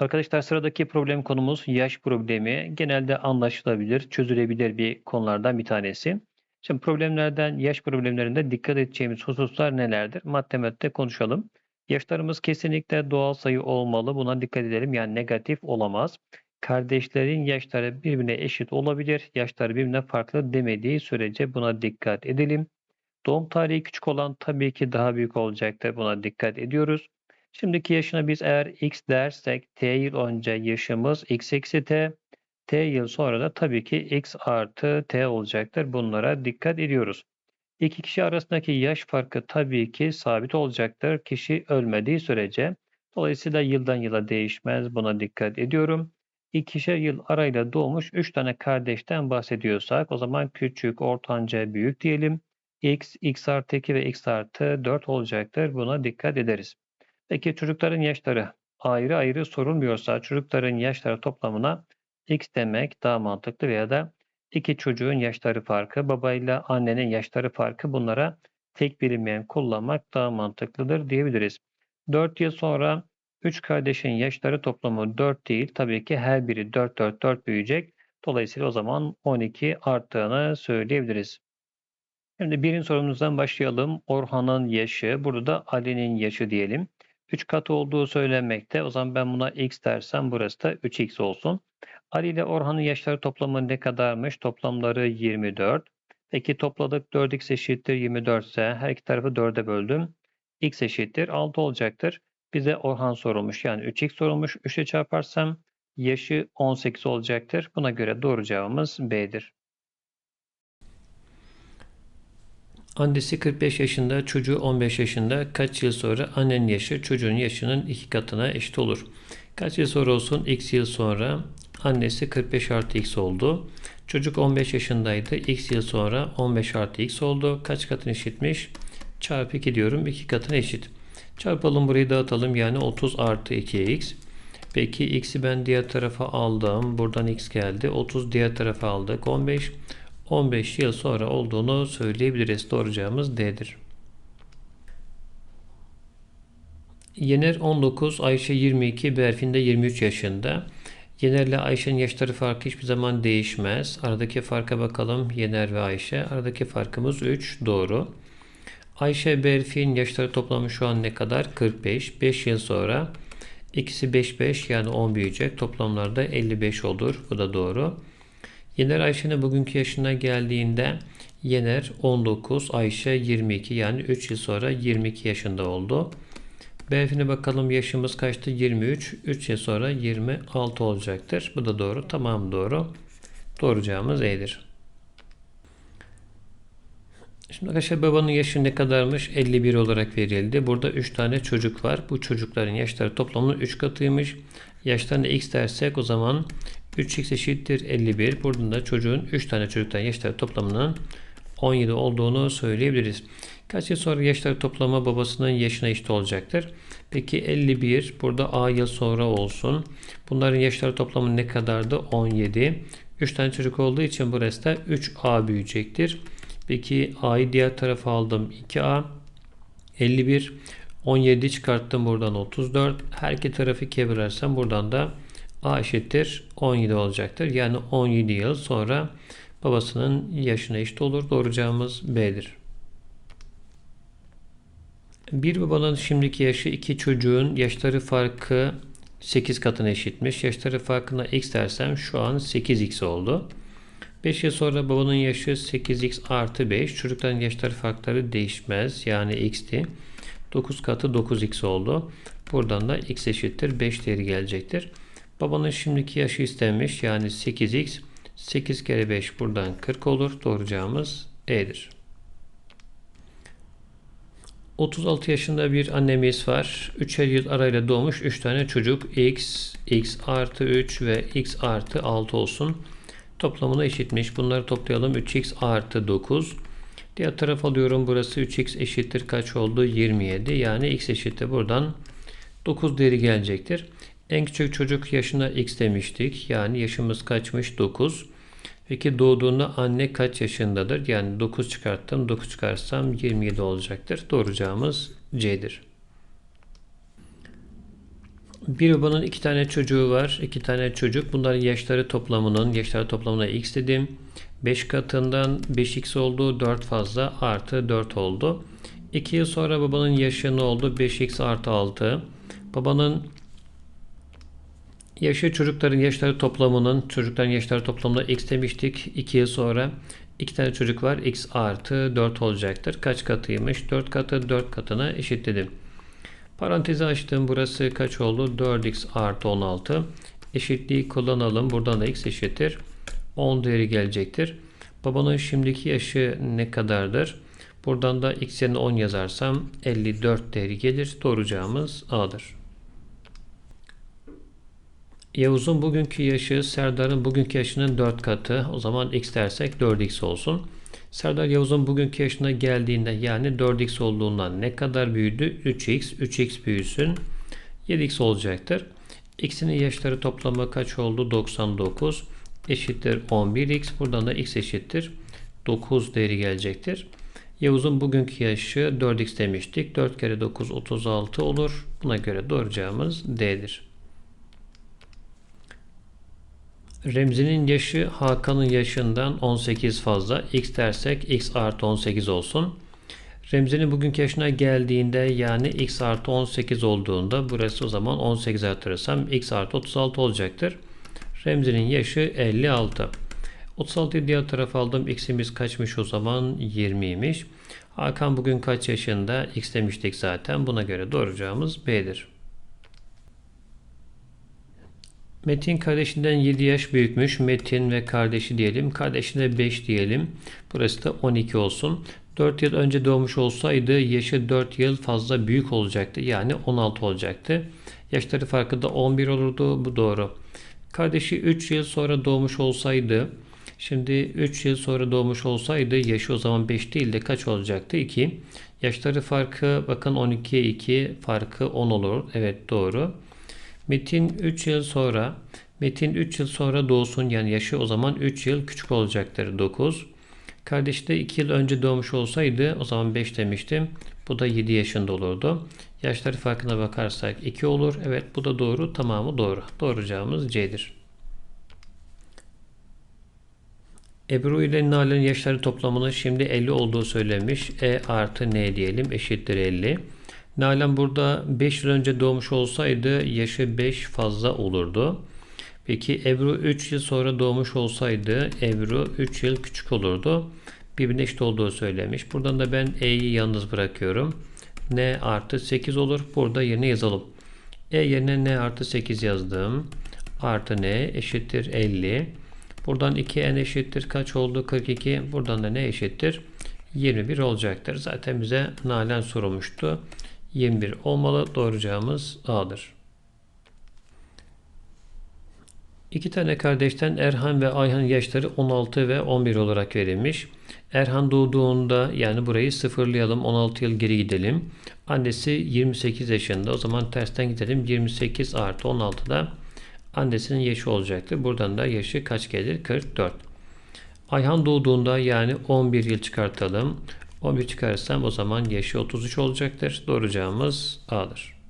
Arkadaşlar sıradaki problem konumuz yaş problemi. Genelde anlaşılabilir, çözülebilir bir konulardan bir tanesi. Şimdi problemlerden, yaş problemlerinde dikkat edeceğimiz hususlar nelerdir? Matematikte konuşalım. Yaşlarımız kesinlikle doğal sayı olmalı. Buna dikkat edelim. Yani negatif olamaz. Kardeşlerin yaşları birbirine eşit olabilir. Yaşları birbirine farklı demediği sürece buna dikkat edelim. Doğum tarihi küçük olan tabii ki daha büyük olacaktır. Buna dikkat ediyoruz. Şimdiki yaşına biz eğer x dersek t yıl önce yaşımız x eksi t, t yıl sonra da tabii ki x artı t olacaktır. Bunlara dikkat ediyoruz. İki kişi arasındaki yaş farkı tabii ki sabit olacaktır. Kişi ölmediği sürece. Dolayısıyla yıldan yıla değişmez. Buna dikkat ediyorum. İkişer yıl arayla doğmuş 3 tane kardeşten bahsediyorsak o zaman küçük, ortanca, büyük diyelim. x, x artı 2 ve x artı 4 olacaktır. Buna dikkat ederiz. Peki çocukların yaşları ayrı ayrı sorulmuyorsa çocukların yaşları toplamına x demek daha mantıklı veya da iki çocuğun yaşları farkı, babayla annenin yaşları farkı bunlara tek bilinmeyen kullanmak daha mantıklıdır diyebiliriz. 4 yıl sonra 3 kardeşin yaşları toplamı 4 değil. Tabii ki her biri 4 4 4 büyüyecek. Dolayısıyla o zaman 12 arttığını söyleyebiliriz. Şimdi birinci sorumuzdan başlayalım. Orhan'ın yaşı, burada da Ali'nin yaşı diyelim. 3 katı olduğu söylenmekte. O zaman ben buna x dersem burası da 3x olsun. Ali ile Orhan'ın yaşları toplamı ne kadarmış? Toplamları 24. Peki topladık 4x eşittir 24 ise her iki tarafı 4'e böldüm. x eşittir 6 olacaktır. Bize Orhan sorulmuş yani 3x sorulmuş. 3'e çarparsam yaşı 18 olacaktır. Buna göre doğru cevabımız B'dir. Annesi 45 yaşında, çocuğu 15 yaşında. Kaç yıl sonra annenin yaşı çocuğun yaşının iki katına eşit olur? Kaç yıl sonra olsun? X yıl sonra annesi 45 artı X oldu. Çocuk 15 yaşındaydı. X yıl sonra 15 artı X oldu. Kaç katına eşitmiş? Çarpı 2 diyorum. 2 katına eşit. Çarpalım burayı dağıtalım. Yani 30 artı 2x. Peki x'i ben diğer tarafa aldım. Buradan x geldi. 30 diğer tarafa aldık. 15. 15 yıl sonra olduğunu söyleyebiliriz. Doğru cevabımız D'dir. Yener 19, Ayşe 22, Berfin de 23 yaşında. Yener ile Ayşe'nin yaşları farkı hiçbir zaman değişmez. Aradaki farka bakalım. Yener ve Ayşe. Aradaki farkımız 3. Doğru. Ayşe, Berfin yaşları toplamı şu an ne kadar? 45. 5 yıl sonra ikisi 5 5 yani 10 büyüyecek. Toplamlarda 55 olur. Bu da doğru. Yener Ayşe'nin bugünkü yaşına geldiğinde Yener 19, Ayşe 22 yani 3 yıl sonra 22 yaşında oldu. Berfin'e bakalım yaşımız kaçtı? 23. 3 yıl sonra 26 olacaktır. Bu da doğru. Tamam doğru. Doğru E'dir. Şimdi arkadaşlar babanın yaşı ne kadarmış? 51 olarak verildi. Burada 3 tane çocuk var. Bu çocukların yaşları toplamının 3 katıymış. Yaşlarına x dersek o zaman 3x eşittir 51. Buradan da çocuğun 3 tane çocuktan yaşları toplamının 17 olduğunu söyleyebiliriz. Kaç yıl sonra yaşları toplama babasının yaşına eşit olacaktır? Peki 51 burada A yıl sonra olsun. Bunların yaşları toplamı ne kadardı? 17. 3 tane çocuk olduğu için burası da 3A büyüyecektir. Peki A'yı diğer tarafa aldım. 2A 51 17 çıkarttım buradan 34. Her iki tarafı ikiye bölersem buradan da A eşittir 17 olacaktır. Yani 17 yıl sonra babasının yaşına eşit olur. Doğru cevabımız B'dir. Bir babanın şimdiki yaşı iki çocuğun yaşları farkı 8 katına eşitmiş. Yaşları farkına x dersem şu an 8x oldu. 5 yıl sonra babanın yaşı 8x artı 5. Çocukların yaşları farkları değişmez. Yani x'ti. 9 katı 9x oldu. Buradan da x eşittir 5 değeri gelecektir. Babanın şimdiki yaşı istenmiş. Yani 8x. 8 kere 5 buradan 40 olur. Doğru cevabımız E'dir. 36 yaşında bir annemiz var. 3'er yıl arayla doğmuş 3 tane çocuk. X, X artı 3 ve X artı 6 olsun. Toplamını eşitmiş. Bunları toplayalım. 3X artı 9. Diğer taraf alıyorum. Burası 3X eşittir kaç oldu? 27. Yani X eşittir buradan 9 değeri gelecektir. En küçük çocuk yaşına X demiştik. Yani yaşımız kaçmış? 9. Peki doğduğunda anne kaç yaşındadır? Yani 9 çıkarttım. 9 çıkarsam 27 olacaktır. Doğru cevabımız C'dir. Bir babanın iki tane çocuğu var. iki tane çocuk. Bunların yaşları toplamının, yaşları toplamına x dedim. 5 katından 5x oldu. 4 fazla artı 4 oldu. 2 yıl sonra babanın yaşı ne oldu? 5x artı 6. Babanın yaşı çocukların yaşları toplamının, çocukların yaşları toplamında x demiştik. 2 yıl sonra 2 tane çocuk var. x artı 4 olacaktır. Kaç katıymış? 4 katı 4 katına eşitledim. Parantezi açtım. Burası kaç oldu? 4x artı 16. Eşitliği kullanalım. Buradan da x eşittir. 10 değeri gelecektir. Babanın şimdiki yaşı ne kadardır? Buradan da x yerine 10 yazarsam 54 değeri gelir. Doğru cevabımız A'dır. Yavuz'un bugünkü yaşı Serdar'ın bugünkü yaşının 4 katı. O zaman x dersek 4x olsun. Serdar Yavuz'un bugünkü yaşına geldiğinde yani 4x olduğundan ne kadar büyüdü? 3x. 3x büyüsün. 7x olacaktır. X'in yaşları toplamı kaç oldu? 99 eşittir 11x. Buradan da x eşittir 9 değeri gelecektir. Yavuz'un bugünkü yaşı 4x demiştik. 4 kere 9 36 olur. Buna göre doğru cevabımız D'dir. Remzi'nin yaşı Hakan'ın yaşından 18 fazla. X dersek x artı 18 olsun. Remzi'nin bugünkü yaşına geldiğinde yani x artı 18 olduğunda burası o zaman 18 artırırsam x artı 36 olacaktır. Remzi'nin yaşı 56. 36'yı diğer tarafa aldım. X'imiz kaçmış o zaman? 20'ymiş. Hakan bugün kaç yaşında? X demiştik zaten. Buna göre doğru cevabımız B'dir. Metin kardeşinden 7 yaş büyükmüş. Metin ve kardeşi diyelim. Kardeşine 5 diyelim. Burası da 12 olsun. 4 yıl önce doğmuş olsaydı yaşı 4 yıl fazla büyük olacaktı. Yani 16 olacaktı. Yaşları farkı da 11 olurdu. Bu doğru. Kardeşi 3 yıl sonra doğmuş olsaydı şimdi 3 yıl sonra doğmuş olsaydı yaşı o zaman 5 değil de kaç olacaktı? 2. Yaşları farkı bakın 12'ye 2 farkı 10 olur. Evet doğru. Metin 3 yıl sonra Metin 3 yıl sonra doğsun yani yaşı o zaman 3 yıl küçük olacaktır 9. Kardeşi de 2 yıl önce doğmuş olsaydı o zaman 5 demiştim. Bu da 7 yaşında olurdu. Yaşları farkına bakarsak 2 olur. Evet bu da doğru. Tamamı doğru. Cevabımız C'dir. Ebru ile Nalan'ın yaşları toplamının şimdi 50 olduğu söylemiş. E artı N diyelim eşittir 50. Nalan burada 5 yıl önce doğmuş olsaydı yaşı 5 fazla olurdu. Peki Ebru 3 yıl sonra doğmuş olsaydı Ebru 3 yıl küçük olurdu. Birbirine eşit olduğu söylemiş. Buradan da ben E'yi yalnız bırakıyorum. N artı 8 olur. Burada yerine yazalım. E yerine N artı 8 yazdım. Artı N eşittir 50. Buradan 2N eşittir kaç oldu? 42. Buradan da N eşittir? 21 olacaktır. Zaten bize Nalan sorulmuştu. 21 olmalı. Doğru A'dır. İki tane kardeşten Erhan ve Ayhan yaşları 16 ve 11 olarak verilmiş. Erhan doğduğunda yani burayı sıfırlayalım 16 yıl geri gidelim. Annesi 28 yaşında o zaman tersten gidelim 28 artı 16'da annesinin yaşı olacaktır. Buradan da yaşı kaç gelir? 44. Ayhan doğduğunda yani 11 yıl çıkartalım. 11 çıkarırsam o zaman yaşı 33 olacaktır. Doğru cevabımız A'dır.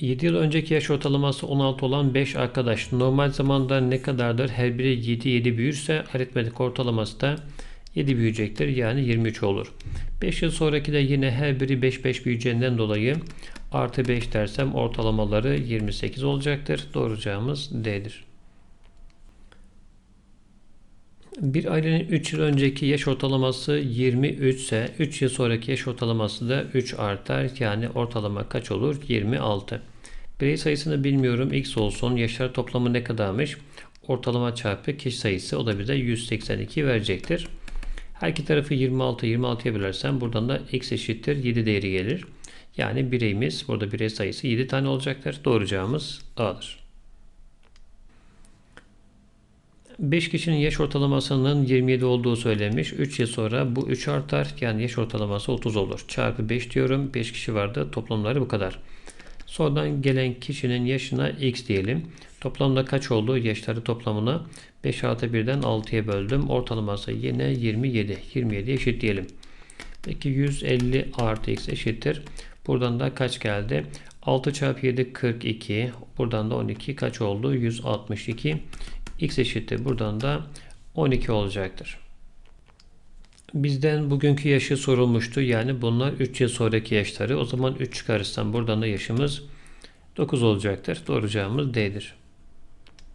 7 yıl önceki yaş ortalaması 16 olan 5 arkadaş normal zamanda ne kadardır? Her biri 7 7 büyürse aritmetik ortalaması da 7 büyüyecektir. Yani 23 olur. 5 yıl sonraki de yine her biri 5 5 büyüyeceğinden dolayı artı 5 dersem ortalamaları 28 olacaktır. Doğru cevabımız D'dir. Bir ailenin 3 yıl önceki yaş ortalaması 23 ise 3 yıl sonraki yaş ortalaması da 3 artar. Yani ortalama kaç olur? 26. Birey sayısını bilmiyorum. X olsun. Yaşlar toplamı ne kadarmış? Ortalama çarpı kişi sayısı. O da bize 182 verecektir. Her iki tarafı 26, 26'ya bölersem buradan da x eşittir 7 değeri gelir. Yani bireyimiz, burada birey sayısı 7 tane olacaktır. Doğru cevabımız A'dır. 5 kişinin yaş ortalamasının 27 olduğu söylenmiş. 3 yıl sonra bu 3 artar. Yani yaş ortalaması 30 olur. Çarpı 5 diyorum. 5 kişi vardı. Toplamları bu kadar. Sonradan gelen kişinin yaşına x diyelim. Toplamda kaç oldu? Yaşları toplamını 5 artı 1'den 6'ya böldüm. Ortalaması yine 27. 27 eşit diyelim. Peki 150 artı x eşittir. Buradan da kaç geldi? 6 çarpı 7 42. Buradan da 12 kaç oldu? 162. X eşittir. Buradan da 12 olacaktır. Bizden bugünkü yaşı sorulmuştu. Yani bunlar 3 yıl sonraki yaşları. O zaman 3 çıkarırsam buradan da yaşımız 9 olacaktır. Doğru cevabımız D'dir.